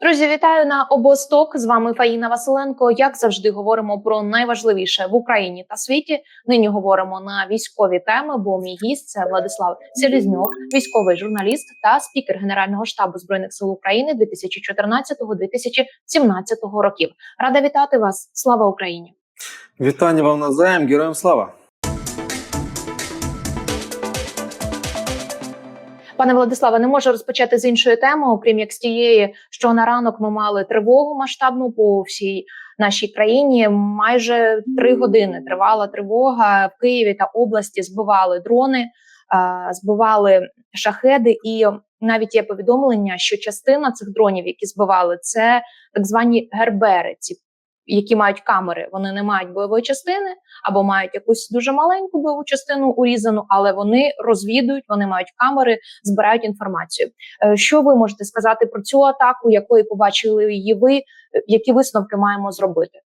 Друзі, вітаю на обосток. З вами Фаїна Василенко. Як завжди, говоримо про найважливіше в Україні та світі. Нині говоримо на військові теми. Бо мій гість це Владислав Селізньок, військовий журналіст та спікер Генерального штабу збройних сил України 2014-2017 років. Рада вітати вас. Слава Україні! Вітання вам навзаєм, героям слава! Пане Владиславе, не можу розпочати з іншої теми, окрім як з тієї, що на ранок ми мали тривогу масштабну по всій нашій країні. Майже три години тривала тривога в Києві та області. Збивали дрони, збивали шахеди, і навіть є повідомлення, що частина цих дронів, які збивали, це так звані гербери. Ці які мають камери, вони не мають бойової частини або мають якусь дуже маленьку бойову частину урізану, але вони розвідують, вони мають камери, збирають інформацію. Е, Що ви можете сказати про цю атаку, якої побачили її ви? Е, Які висновки маємо зробити?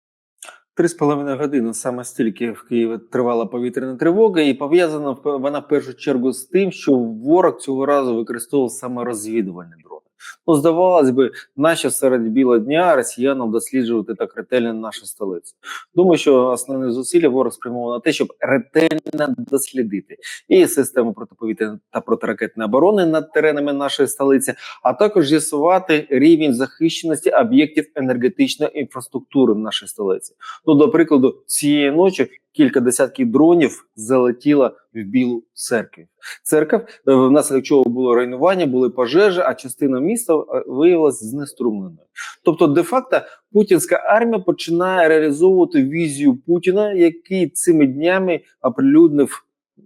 Три з половиною години саме стільки в Києві тривала повітряна тривога, і пов'язана вона в першу чергу з тим, що ворог цього разу використовував саме розвідувальні дрони. Ну, здавалось би, нащо серед біла дня росіянам досліджувати так ретельно нашу столицю. Думаю, що основне зусилля ворог спрямовано на те, щоб ретельно дослідити і систему протиповітряної та протиракетної оборони над теренами нашої столиці, а також з'ясувати рівень захищеності об'єктів енергетичної інфраструктури в нашій столиці. Ну, до прикладу, цієї ночі кілька десятків дронів залетіло в Білу церкву. Церква, е, внаслідок чого було руйнування, були пожежі, а частина міста е, виявилася знеструмленою. Тобто, де-факто, путінська армія починає реалізовувати візію Путіна, який цими днями оприлюднив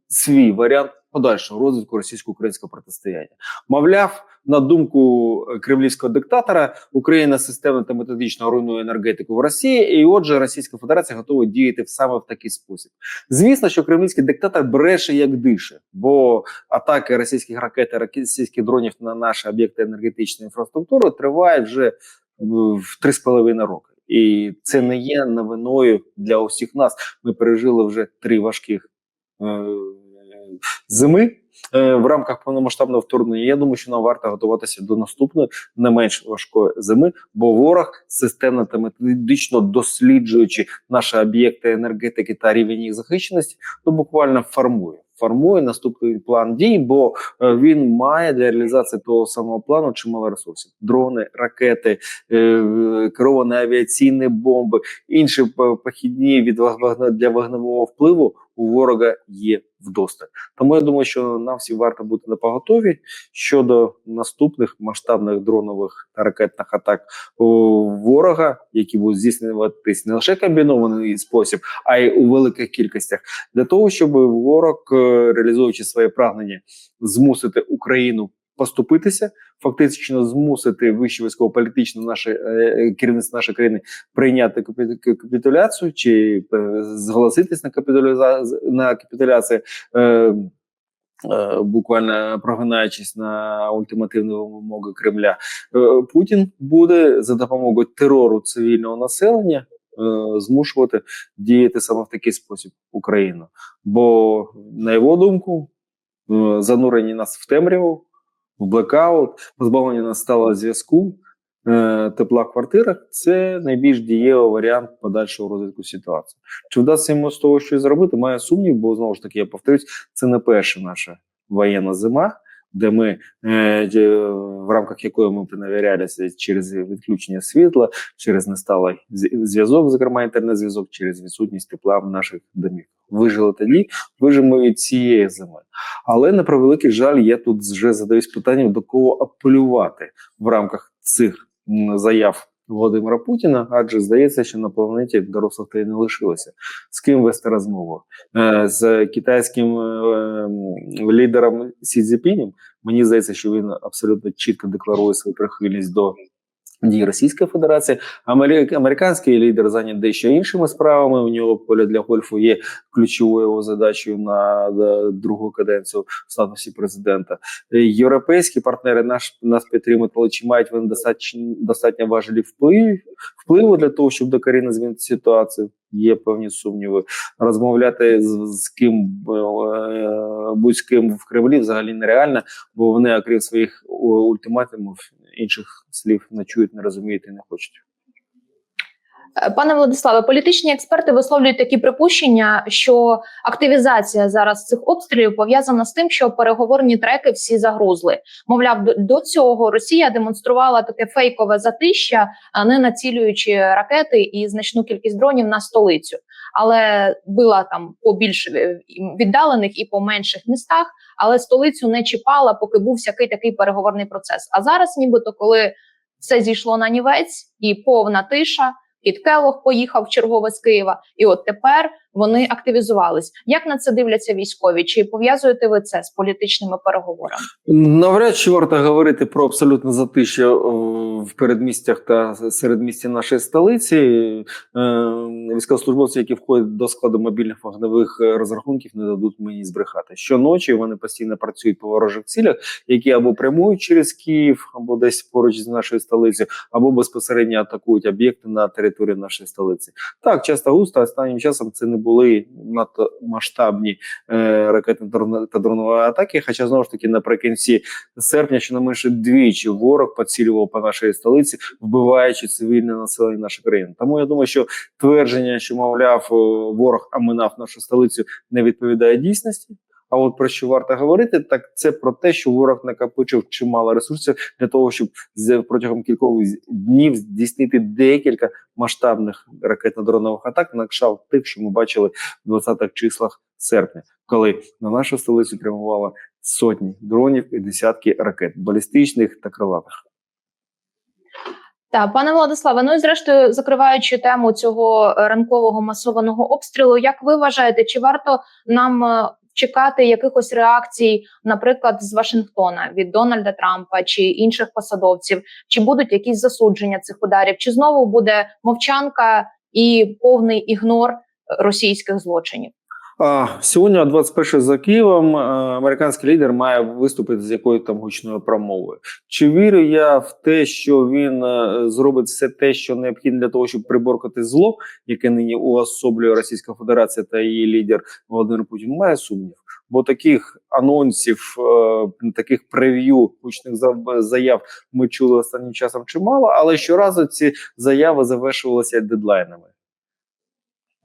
свій варіант подальшого розвитку російсько-українського протистояння. Мовляв, на думку е, кремлівського диктатора, Україна системно та методично руйнує енергетику в Росії, і отже, Російська Федерація готова діяти саме в такий спосіб. Звісно, що кремлівський диктатор бреше як дише, бо атаки російських ракет і російських дронів на наші об'єкти енергетичної інфраструктури тривають вже е, в три з половиною роки. І це не є новиною для усіх нас. Ми пережили вже три важких е, зими е, в рамках повномасштабного вторгнення. Я думаю, що нам варто готуватися до наступної не менш важкої зими, бо ворог системно та методично досліджуючи наші об'єкти енергетики та рівень їх захищеності, то буквально формує. Формує наступний план дій, бо е, він має для реалізації того самого плану чимало ресурсів: дрони, ракети, е, керовані авіаційні бомби, інші похідні від для вогневого впливу у ворога є вдосталь. Тому я думаю, що нам всім варто бути на поготові щодо наступних масштабних дронових та ракетних атак о, ворога, які будуть здійснюватись не лише комбінований спосіб, а й у великих кількостях, для того, щоб ворог, е, реалізуючи своє прагнення, змусити Україну. Поступитися, фактично змусити вище військово-політично наше е, керівництво нашої країни прийняти капітуляцію чи е, зголоситись на капітуліза на капітуляцію, е, е, буквально прогинаючись на ультимативні вимоги Кремля. Е, Путін буде за допомогою терору цивільного населення е, змушувати діяти саме в такий спосіб Україну. Бо на його думку, е, занурені нас в темряву, в блекаут, позбавлення нас стало зв'язку, е, тепла в квартирах це найбільш дієвий варіант подальшого розвитку ситуації. Чи вдасться йому з того щось зробити? Має сумнів, бо знову ж таки я повторюсь, це не перша наша воєнна зима, де ми е, в рамках якої ми поневірялися через відключення світла, через несталий зв'язок, зокрема інтернет-зв'язок, через відсутність тепла в наших домів. Вижили тоді, вижимо цієї зими. Але на превеликий жаль, я тут вже задаюсь питанням, до кого апелювати в рамках цих заяв Володимира Путіна, адже здається, що на планеті дорослих та й не лишилося. З ким вести розмову? Е, з китайським е, лідером Сі Цзіпінем. Мені здається, що він абсолютно чітко декларує свою прихильність до дій Російської Федерації. Американський лідер зайнят дещо іншими справами. У нього поле для гольфу є ключовою його задачею на е, другу каденцію в статусі президента. Е, Європейські партнери наш нас підтримують, але чи мають вони достатньо достатньо важелі вплив, впливу для того, щоб докорінно змінити ситуацію? Є певні сумніви. Розмовляти з, з ким е, будь-ким в Кремлі взагалі нереально, бо вони, окрім своїх ультиматумів інших слів не чують, не розуміють і не хочуть. Пане Владиславе, політичні експерти висловлюють такі припущення, що активізація зараз цих обстрілів пов'язана з тим, що переговорні треки всі загрузли. Мовляв, до цього Росія демонструвала таке фейкове затища, а не націлюючи ракети і значну кількість дронів на столицю, але била там по більш віддалених і по менших містах, але столицю не чіпала, поки був всякий такий переговорний процес. А зараз, нібито, коли все зійшло на нівець і повна тиша. Під Келох поїхав чергове з Києва, і от тепер вони активізувались. Як на це дивляться військові? Чи пов'язуєте ви це з політичними переговорами? Навряд чи варто говорити про абсолютне затишя в передмістях та середмісті нашої столиці. Е, Військовослужбовці, які входять до складу мобільних вогневих розрахунків, не дадуть мені збрехати. Щоночі вони постійно працюють по ворожих цілях, які або прямують через Київ, або десь поруч з нашою столицею, або безпосередньо атакують об'єкти на території нашої столиці. Так, часто густо останнім часом це не були надто масштабні е, ракетні та дронові атаки. Хоча знову ж таки наприкінці серпня, щонайменше двічі ворог поцілював по нашій столиці, вбиваючи цивільне населення нашої країни. Тому я думаю, що твердження, що мовляв, ворог оминав нашу столицю, не відповідає дійсності. А от про що варто говорити, так це про те, що ворог накопичив чимало ресурсів для того, щоб протягом кількох днів здійснити декілька масштабних ракетно-дронових атак на кшталт тих, що ми бачили в 20-х числах серпня, коли на нашу столицю прямувало сотні дронів і десятки ракет балістичних та крилатих. Так, пане Владиславе, ну і зрештою, закриваючи тему цього ранкового масованого обстрілу, як ви вважаєте, чи варто нам е, чекати якихось реакцій, наприклад, з Вашингтона від Дональда Трампа чи інших посадовців? Чи будуть якісь засудження цих ударів? Чи знову буде мовчанка і повний ігнор російських злочинів? Сьогодні, о 21 за Києвом, е, американський лідер має виступити з якоюсь там гучною промовою. Чи вірю я в те, що він е, зробить все те, що необхідно для того, щоб приборкати зло, яке нині уособлює Російська Федерація та її лідер Володимир Путін? Має сумнів. Бо таких анонсів, е, таких прев'ю гучних заяв ми чули останнім часом чимало, але щоразу ці заяви завершувалися дедлайнами.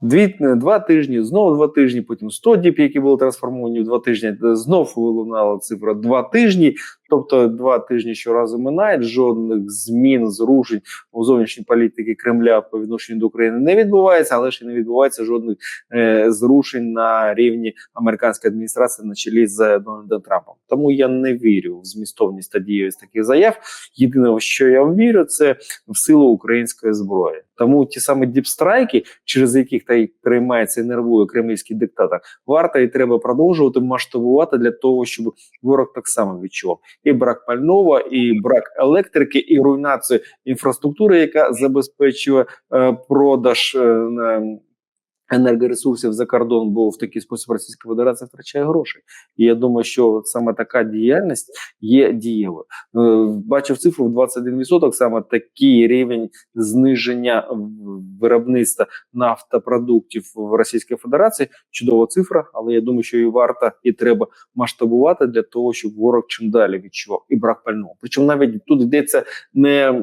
Дві два тижні, знову два тижні, потім 100 діб, які були трансформовані в два тижні. Знов вилунала цифра два тижні. Тобто, два тижні щоразу минають. Жодних змін, зрушень у зовнішній політики Кремля по відношенню до України не відбувається, але ще не відбувається жодних е, зрушень на рівні американської адміністрації на чолі з Дональдом Трампом. Тому я не вірю в змістовність та дієвість таких заяв. Єдине, що я вірю, це в силу української зброї. Тому ті самі діпстрайки, через яких та й приймається нервує кремлівський диктатор, варто і треба продовжувати масштабувати для того, щоб ворог так само відчував і брак пального, і брак електрики, і руйнацію інфраструктури, яка забезпечує е, продаж е, енергоресурсів за кордон, бо в такий спосіб Російська Федерація втрачає гроші. І я думаю, що саме така діяльність є дієвою. Е, Бачив цифру в 21%, саме такий рівень зниження виробництва нафтопродуктів в Російській Федерації. Чудова цифра, але я думаю, що і варто і треба масштабувати для того, щоб ворог чим далі відчував і брак пального. Причому навіть тут йдеться не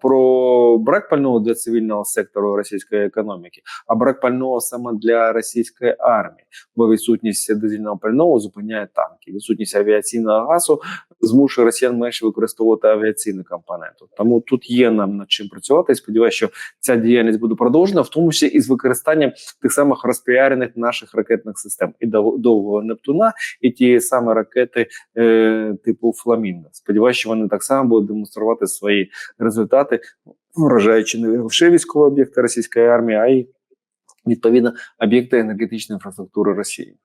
про брак пального для цивільного сектору російської економіки, а брак пального саме для російської армії, бо відсутність дизельного пального зупиняє танки. Відсутність авіаційного газу змушує росіян менше використовувати авіаційну компоненту. Тому тут є нам над чим працювати. Сподіваюся, що ця діяльність буде продовжена, в тому числі і з використанням тих самих розпіарених наших ракетних систем і довгого Нептуна, і ті самі ракети е, типу Фламінго. Сподіваюся, що вони так само будуть демонструвати свої результати, вражаючи не лише військові об'єкти російської армії, а й відповідно об'єкти енергетичної інфраструктури Росії.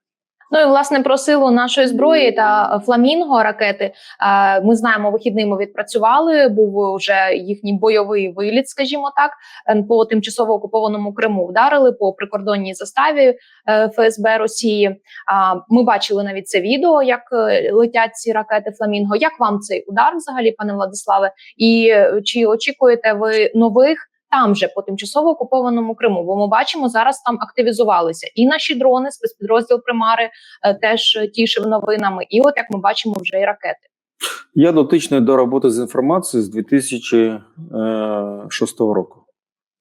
Ну і власне про силу нашої зброї та фламінго ракети. Ми знаємо, вихідними відпрацювали. Був вже їхній бойовий виліт, скажімо так, е, по тимчасово окупованому Криму. Вдарили по прикордонній заставі е, ФСБ Росії. Ми бачили навіть це відео, як е, летять ці ракети Фламінго. Як вам цей удар, взагалі, пане Владиславе? І е, чи очікуєте ви нових? Там же по тимчасово окупованому Криму, бо ми бачимо зараз там активізувалися і наші дрони, спецпідрозділ Примари е, теж тішив новинами. І от як ми бачимо, вже і ракети. Я дотичний до роботи з інформацією з 2006 року.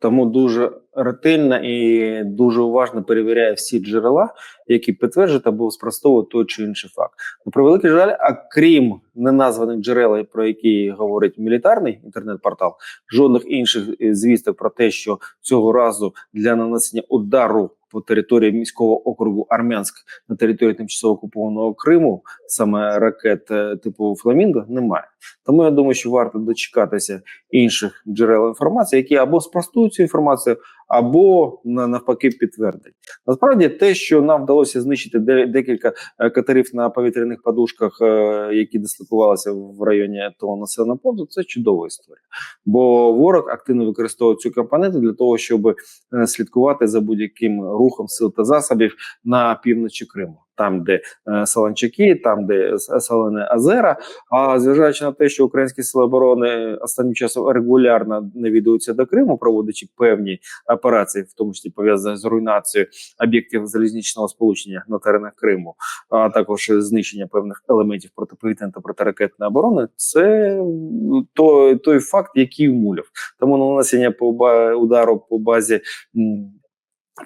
Тому дуже ретельно і дуже уважно перевіряю всі джерела, які підтверджують або спростовують той чи інший факт. На превеликий жаль, а крім неназваних джерел, про які говорить мілітарний інтернет-портал, жодних інших е, звісток про те, що цього разу для нанесення удару по території міського округу Армянськ на території тимчасово окупованого Криму, саме ракет е, типу Фламінго, немає. Тому я думаю, що варто дочекатися інших джерел інформації, які або спростують цю інформацію, або на- навпаки підтвердять. Насправді, те, що нам вдалося знищити декілька е, катерів на повітряних подушках, е, які дислокувалися в районі того населеного пункту, це чудова історія. Бо ворог активно використовує цю компоненту для того, щоб е, слідкувати за будь-яким рухом сил та засобів на півночі Криму. Там, де е, Солончаки, там, де С- Солене Азера. А зважаючи на те, що українські сили оборони останнім часом регулярно навідуються до Криму, проводячи певні операції, в тому числі пов'язані з руйнацією об'єктів залізничного сполучення на теренах Криму, а також знищення певних елементів протиповітряної та протиракетної оборони, це той, той факт, який вмуляв. Тому нанесення по удару по базі.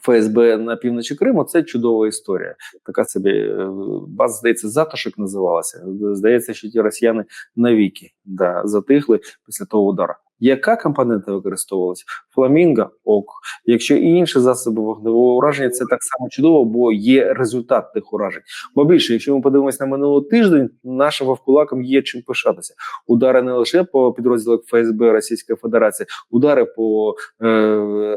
ФСБ на півночі Криму це чудова історія. Така собі е, база, здається, затишок називалася. Здається, що ті росіяни навіки да, затихли після того удару. Яка компонента використовувалася? Фламінго ок. Якщо і інші засоби вогневого ураження, це так само чудово, бо є результат тих уражень. Бо більше, якщо ми подивимося на минулий тиждень, нашим вовкулакам є чим пишатися. Удари не лише по підрозділах ФСБ Російської Федерації, удари по е,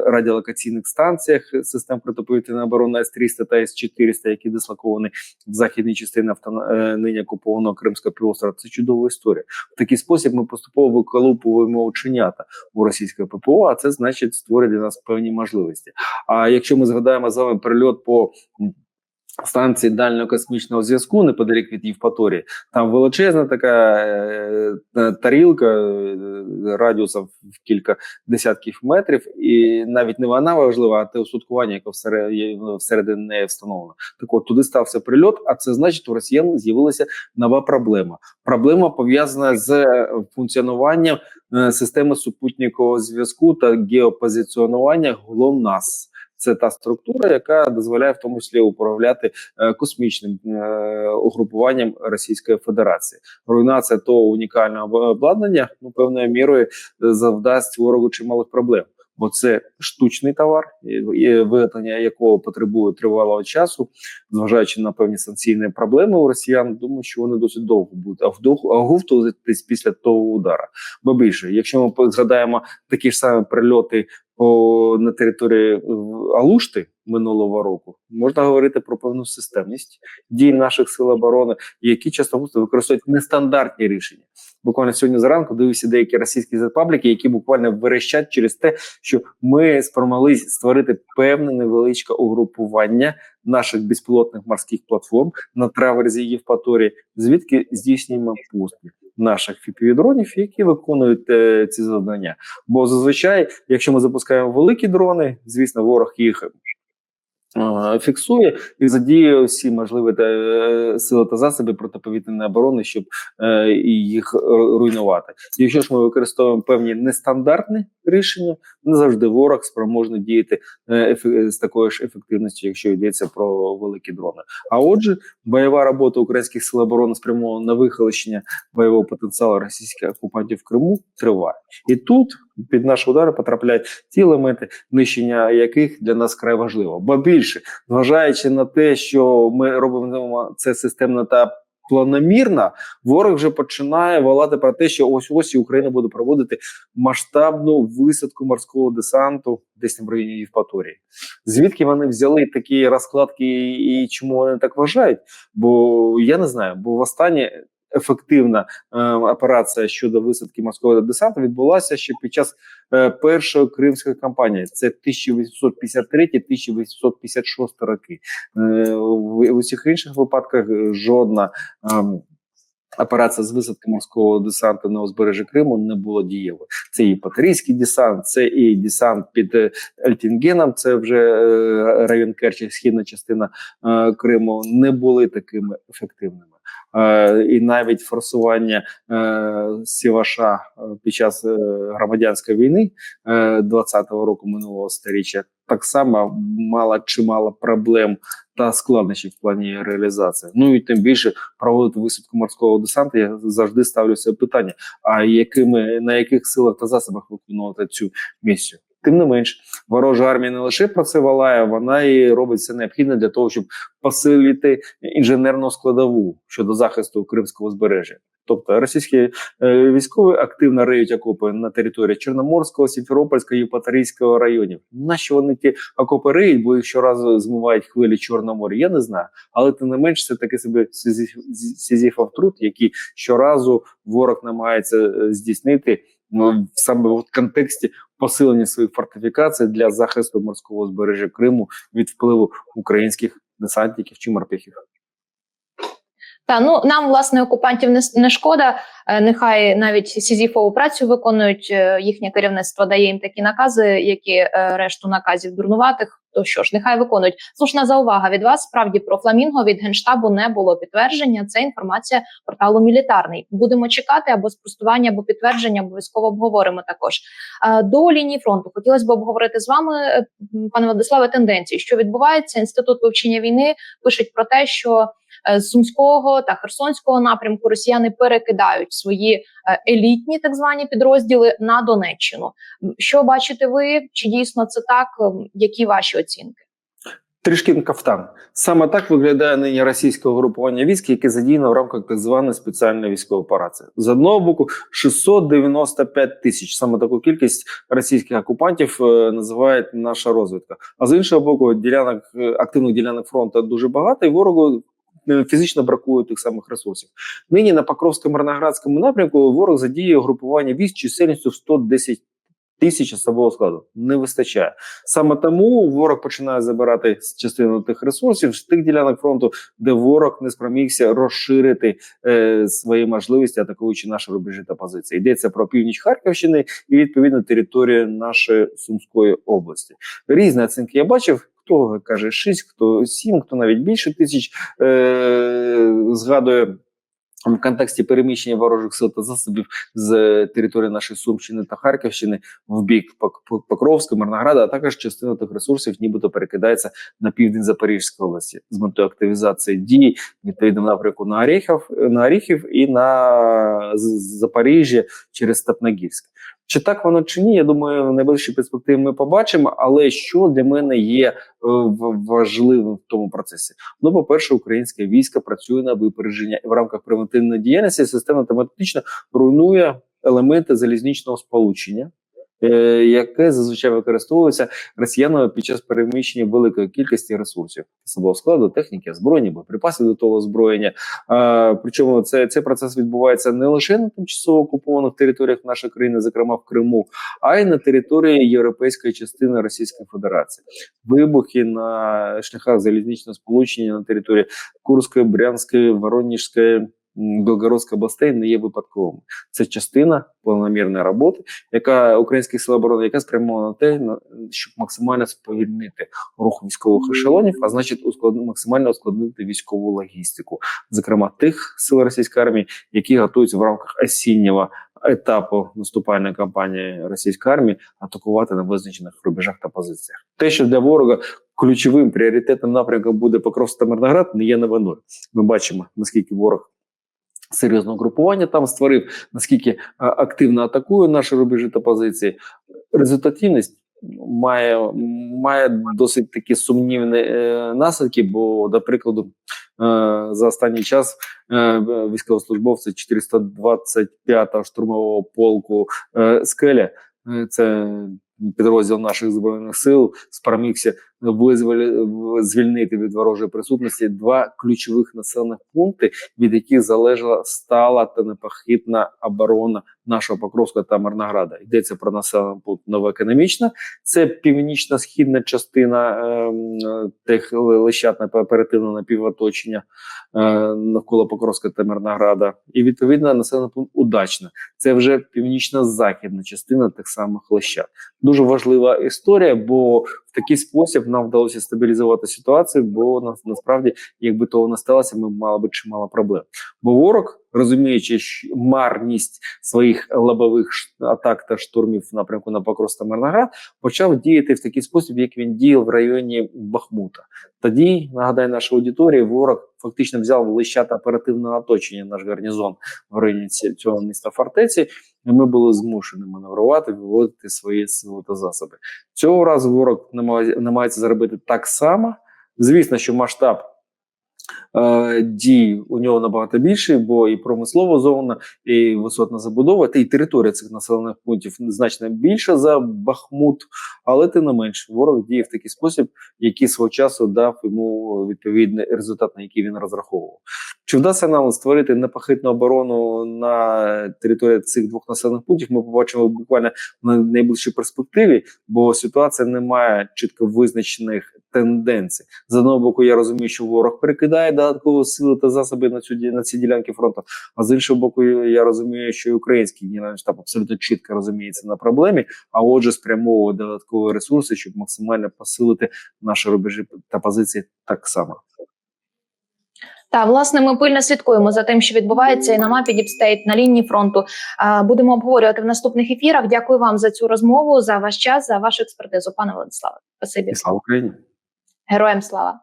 радіолокаційних станціях систем протиповітряної оборони С-300 та С-400, які дислоковані в західній частині авто, е, нині окупованого Кримського півострова. Це чудова історія. В такий спосіб ми поступово виколупуємо оченята у російської ППО, а це значить створює для нас певні можливості. А якщо ми згадаємо з вами перельот по станції дальнього космічного зв'язку неподалік від Євпаторії, там величезна така е, е, тарілка е, радіусом в кілька десятків метрів, і навіть не вона важлива, а те устаткування, яке всередині, всередині неї встановлено. Так от туди стався прильот, а це значить, у росіян з'явилася нова проблема. Проблема пов'язана з функціонуванням системи супутникового зв'язку та геопозиціонування ГЛОНАСС. Це та структура, яка дозволяє в тому числі управляти е, космічним е, угрупуванням Російської Федерації. Руйнація того унікального обладнання ну певною мірою е, завдасть ворогу чималих проблем. Бо це штучний товар, виготовлення якого потребує тривалого часу, зважаючи на певні санкційні проблеми у росіян, думаю, що вони досить довго будуть оговтуватись після того удара. Бо більше, якщо ми згадаємо такі ж самі прильоти по на території Алушти минулого року, можна говорити про певну системність дій наших сил оборони, які часто густо використовують нестандартні рішення. Буквально сьогодні зранку дивився деякі російські пабліки, які буквально верещать через те, що ми спромогли створити певне невеличке угрупування наших безпілотних морських платформ на траверзі Євпаторії, звідки здійснюємо пустки наших фіпівідронів, які виконують е, ці завдання. Бо зазвичай, якщо ми запускаємо великі дрони, звісно, ворог їх. Е, Фіксує і задіє всі можливі е, сили та засоби протиповітряної оборони, щоб е, їх е, руйнувати. Якщо ж ми використовуємо певні нестандартні рішення, не завжди ворог спроможний діяти е, ефе- з такою ж ефективністю, якщо йдеться про великі дрони. А отже, бойова робота українських сил оборони спрямована на вихолощення бойового потенціалу російських окупантів в Криму триває. І тут під наші удари потрапляють ті елементи, нищення яких для нас край важливо. Бо більше, зважаючи на те, що ми робимо це системно та планомірно, ворог вже починає волати про те, що ось ось і Україна буде проводити масштабну висадку морського десанту десь там в районі Євпаторії. Звідки вони взяли такі розкладки і чому вони так вважають? Бо я не знаю, бо востаннє ефективна е, операція щодо висадки морського десанту відбулася ще під час е, першої кримської кампанії. Це 1853-1856 роки. Е, в, усіх інших випадках жодна. ем, Операція з висадки морського десанту на узбережжі Криму не була дієвою. Це і Патрійський десант, це і десант під Ельтінгеном, це вже район Керчі, східна частина Криму, не були такими ефективними. Е, і навіть форсування е, Сіваша е, під час громадянської війни е, 20-го року минулого сторіччя так само мала чимало проблем та складнощів в плані реалізації. Ну і тим більше проводити висадку морського десанту. Я завжди ставлю себе питання: а якими на яких силах та засобах виконувати цю місію? Тим не менш, ворожа армія не лише про це валає, вона і робить все необхідне для того, щоб посилити інженерну складову щодо захисту кримського узбережжя. Тобто російські е, військові активно риють окопи на території Чорноморського, Сімферопольського, Євпаторійського районів. Нащо вони ті окопи риють, бо їх щоразу змивають хвилі Чорного моря? Я не знаю. Але тим не менш, це таки собі сізіфов труд, який щоразу ворог намагається е, здійснити саме в контексті посилення своїх фортифікацій для захисту морського збережжя Криму від впливу українських десантників чи морпіхів. Та ну нам власне окупантів не, не шкода. Е, Нехай навіть сізіфову працю виконують. е, Їхнє керівництво дає їм такі накази, які е, решту наказів дурнуватих. То що ж, нехай виконують. Слушна заувага від вас. Справді про фламінго від генштабу не було підтвердження. Це інформація порталу мілітарний. Будемо чекати або спростування, або підтвердження. Обов'язково обговоримо також. Е, До лінії фронту хотілося б обговорити з вами, е, пане Владиславе, тенденції, що відбувається. Інститут вивчення війни пишуть про те, що з Сумського та Херсонського напрямку росіяни перекидають свої е, елітні так звані підрозділи на Донеччину. Що бачите ви? Чи дійсно це так? Ем, Які ваші оцінки? Трішкін кафтан. Саме так виглядає нині російське угрупування військ, яке задіяно в рамках так званої спеціальної військової операції. З одного боку, 695 тисяч. Саме таку кількість російських окупантів е, називає наша розвідка. А з іншого боку, ділянок е, активних ділянок фронту дуже багато, і ворогу. Е, Фізично бракує тих самих ресурсів. Нині на Покровсько-Мирноградському напрямку ворог задіє угрупування військ чисельністю в 110 тисяч особового складу. Не вистачає. Саме тому ворог починає забирати частину тих ресурсів з тих ділянок фронту, де ворог не спромігся розширити е, свої можливості, атакуючи наші рубежі та позиції. Йдеться про північ Харківщини і відповідно територію нашої Сумської області. Різні оцінки я бачив. Хто каже 6, хто 7, хто навіть більше тисяч е, згадує в контексті переміщення ворожих сил та засобів з території нашої Сумщини та Харківщини в бік Пок- Пок- Покровська, Мирнограда, а також частина тих ресурсів, нібито перекидається на південь Запорізької області з метою активізації дій відповідно в напрямку на Оріхів, на Оріхів і на Запоріжжя через Степногірськ. Чи так воно чи ні? Я думаю, в найближчій перспективі ми побачимо. Але що для мене є е, важливим в тому процесі? Ну, по-перше, українське військо працює на випередження і в рамках превентивної діяльності система тематично руйнує елементи залізничного сполучення, яке зазвичай використовується росіянами під час переміщення великої кількості ресурсів особового складу, техніки, озброєння, боєприпасів до того озброєння. Е, причому це, цей процес відбувається не лише на тимчасово окупованих територіях нашої країни, зокрема в Криму, а й на території європейської частини Російської Федерації. Вибухи на шляхах залізничного сполучення на території Курської, Брянської, Воронежської. М, Білгородської областей не є випадковими. Це частина планомірної роботи, яка українських сил оборони, яка спрямована на те, щоб максимально сповільнити рух військових ешелонів, а значить, усклад... максимально ускладнити військову логістику, зокрема тих сил російської армії, які готуються в рамках осіннього етапу наступальної кампанії російської армії атакувати на визначених рубежах та позиціях. Те, що для ворога ключовим пріоритетним напрямком буде Покровськ та Мирноград, не є новиною. Ми бачимо наскільки ворог. Серйозне угрупування там створив, наскільки е, активно атакує наші рубежі та позиції. Результативність має, має досить такі сумнівні е, наслідки, бо, до прикладу, е, за останній час е, військовослужбовці 425-го штурмового полку Скеля, це підрозділ наших збройних сил, спромігся визволі, звільнити від ворожої присутності два ключових населених пункти, від яких залежала стала та непохитна оборона нашого Покровського та Мирнограда. Йдеться про населений пункт Новоекономічна, це північно-східна частина ем, е, тих лещат на оперативно напівоточення е, навколо Покровська та Мирнограда. І відповідно населений пункт Удачна. Це вже північно-західна частина тих самих лещат. Дуже важлива історія, бо в такий спосіб нам вдалося стабілізувати ситуацію, бо нас насправді, якби того не сталося, ми мали би чимало проблем. Бо ворог, розуміючи марність своїх лобових атак та штурмів напрямку на Покровськ та Мирноград, почав діяти в такий спосіб, як він діяв в районі Бахмута. Тоді нагадаю нашій аудиторії, ворог фактично взяв лищата оперативного оточення наш гарнізон в районі цього міста фортеці. І ми були змушені маневрувати, виводити свої сили та засоби. Цього разу ворог намагає- намагається зробити так само. Звісно, що масштаб е, дій у нього набагато більший, бо і промислова зона, і висотна забудова, та й територія цих населених пунктів значно більша за Бахмут, але тим не менш, ворог діє в такий спосіб, який свого часу дав йому відповідний результат, на який він розраховував. Чи вдасться нам створити непохитну оборону на території цих двох населених пунктів? Ми побачимо буквально на найближчій перспективі, бо ситуація не має чітко визначених тенденцій. З одного боку, я розумію, що ворог перекидає додаткові сили та засоби на цю на ці ділянки фронту. А з іншого боку, я розумію, що і український генеральний штаб абсолютно чітко розуміється на проблемі, а отже, спрямовує додаткові ресурси, щоб максимально посилити наші рубежі та позиції так само. Та власне ми пильно слідкуємо за тим, що відбувається і на мапі Діпстейт, на лінії фронту. Будемо обговорювати в наступних ефірах. Дякую вам за цю розмову, за ваш час, за вашу експертизу, пане Владиславе. Спасибі. Слава Україні! Героям слава.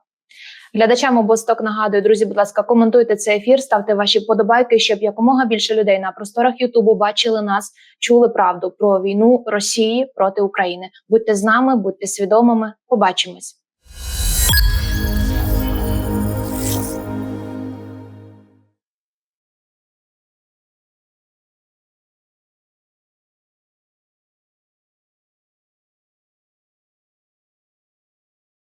Глядачам обосток нагадую, друзі, будь ласка, коментуйте цей ефір, ставте ваші подобайки, щоб якомога більше людей на просторах Ютубу бачили нас, чули правду про війну Росії проти України. Будьте з нами, будьте свідомими. Побачимось.